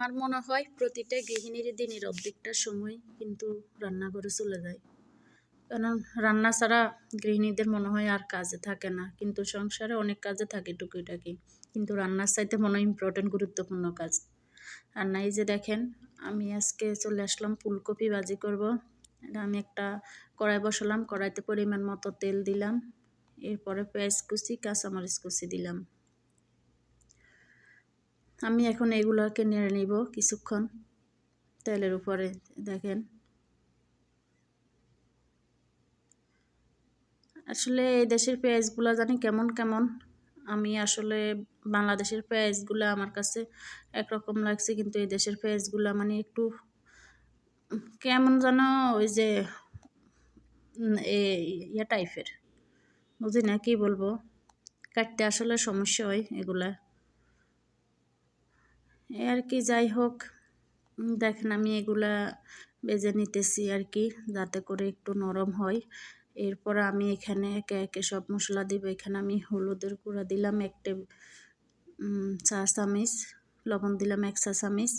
আমার মনে হয় প্রতিটা গৃহিণীর দিনের অর্ধেকটা সময় কিন্তু রান্নাঘরে চলে যায়। কারণ রান্না ছাড়া গৃহিণীদের মনে হয় আর কাজে থাকে না। কিন্তু সংসারে অনেক কাজে থাকে টুকিটাকি। কিন্তু রান্নার চাইতে মনে হয় ইম্পর্টেন্ট গুরুত্বপূর্ণ কাজ। রান্না এই যে দেখেন, আমি আজকে চলে আসলাম ফুলকপি ভাজি করব। আমি একটা কড়াই বসালাম, কড়াইতে পরিমাণ মতো তেল দিলাম। এরপরে পেঁয়াজ কুচি, কাঁচামরিচ কুচি দিলাম। আমি এখন এগুলোকে নেড়ে নিব কিছুক্ষণ তেলের উপরে, দেখেন। আসলে এই দেশের পেঁয়াজগুলো জানি কেমন কেমন। আমি আসলে বাংলাদেশের পেঁয়াজগুলো আমার কাছে একরকম লাগছে, কিন্তু এই দেশের পেঁয়াজগুলো মানে একটু কেমন যেন ওই যে ইয়ে টাইপের বুঝি না কী বলব? কাটতে আসলে সমস্যা হয় এগুলা। আর কি যাই হোক দেখেন আমি এগুলা বেজে নিতেছি আর কি যাতে করে একটু নরম হয়। এরপর আমি এখানে একে একে সব মশলা দিব। এখানে আমি হলুদের গুঁড়া দিলাম, এক টেবিল চা চামিচ, লবণ দিলাম এক চা চামিচ।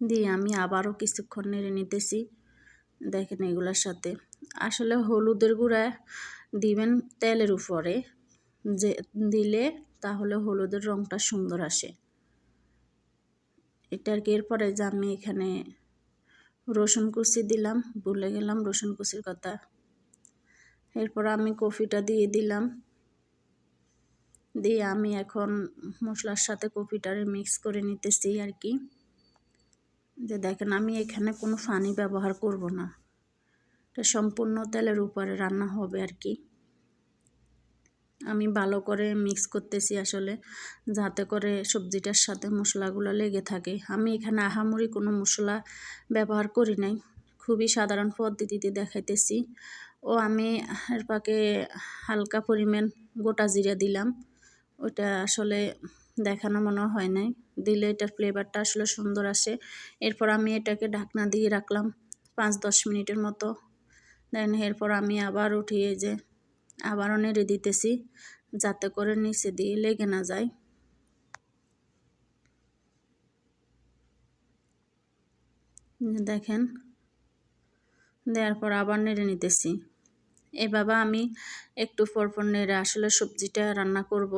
দিয়ে আমি আবারও কিছুক্ষণ নেড়ে নিতেছি, দেখেন এগুলোর সাথে। আসলে হলুদের গুঁড়া দিবেন তেলের উপরে, যে, দিলে তাহলে হলুদের রঙটা সুন্দর আসে। এটা আর কি, এরপরে যে আমি এখানে রসুন কুচি দিলাম, ভুলে গেলাম রসুন কুচির কথা। এরপর আমি কফিটা দিয়ে দিলাম। দিয়ে আমি এখন মশলার সাথে কফিটারে মিক্স করে নিতেছি আর কি। যে দেখেন, আমি এখানে কোনো ফানি ব্যবহার করব না। এটা সম্পূর্ণ তেলের উপরে রান্না হবে আর কি। আমি ভালো করে মিক্স করতেছি আসলে, যাতে করে সবজিটার সাথে মশলাগুলো লেগে থাকে। আমি এখানে আহামরি কোনো মশলা ব্যবহার করি নাই, খুবই সাধারণ পদ্ধতিতে দেখাইতেছি। ও আমি এর পাকে হালকা পরিমাণ গোটা জিরা দিলাম ওটা আসলে দেখানো মনে হয় নাই। দিলে এটার ফ্লেভারটা আসলে সুন্দর আসে। এরপর আমি এটাকে ঢাকনা দিয়ে রাখলাম পাঁচ দশ মিনিটের মতো। দেন এরপর আমি আবার উঠিয়ে যে আবারও নেড়ে দিতেছি যাতে করে নিচে দিয়ে লেগে না যায়। দেখেন, দেওয়ার পর আবার নেড়ে নিতেছি। এভাবে আমি একটু পরপর নেড়ে আসলে সবজিটা রান্না করব।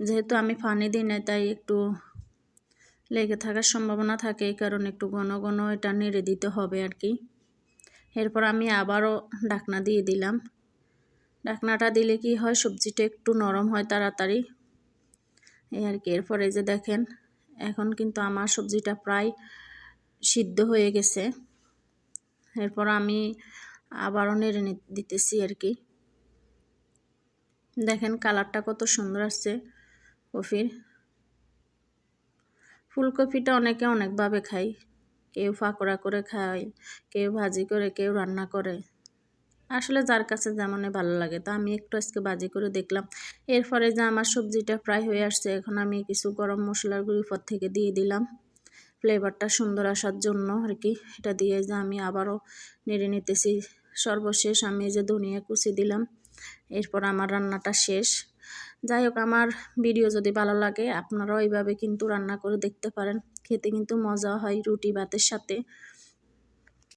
যেহেতু আমি পানি দিই না তাই একটু লেগে থাকার সম্ভাবনা থাকে, এই কারণে একটু ঘন ঘন এটা নেড়ে দিতে হবে আর কি। এরপর আমি আবারও ডাকনা দিয়ে দিলাম। ডাকনাটা দিলে কি হয়? সবজিটা একটু নরম হয় তাড়াতাড়ি। এই আর কি। এরপরে যে দেখেন, এখন কিন্তু আমার সবজিটা প্রায় সিদ্ধ হয়ে গেছে। এরপর আমি আবারও নেড়ে দিতেছি আর কি। দেখেন কালারটা কত সুন্দর আসছে কফির। ফুলকপিটা অনেকে অনেকভাবে খায়। কেউ ফাঁকড়া করে খায়, কেউ ভাজি করে, কেউ রান্না করে। আসলে যার কাছে যেমন ভালো লাগে। তা আমি একটু আজকে বাজি করে দেখলাম। এরপরে যে আমার সবজিটা প্রায় হয়ে আসছে, এখন আমি কিছু গরম মশলার গুঁড়ি পর থেকে দিয়ে দিলাম। ফ্লেভারটা সুন্দর আসার জন্য আর কি। এটা দিয়ে যে আমি আবারও নেড়ে নিতেছি। সর্বশেষ আমি যে ধনিয়া কুচি দিলাম। এরপর আমার রান্নাটা শেষ। যাই হোক, আমার ভিডিও যদি ভালো লাগে, আপনারাও এইভাবে কিন্তু রান্না করে দেখতে পারেন। খেতে কিন্তু মজা হয় রুটি ভাতের সাথে।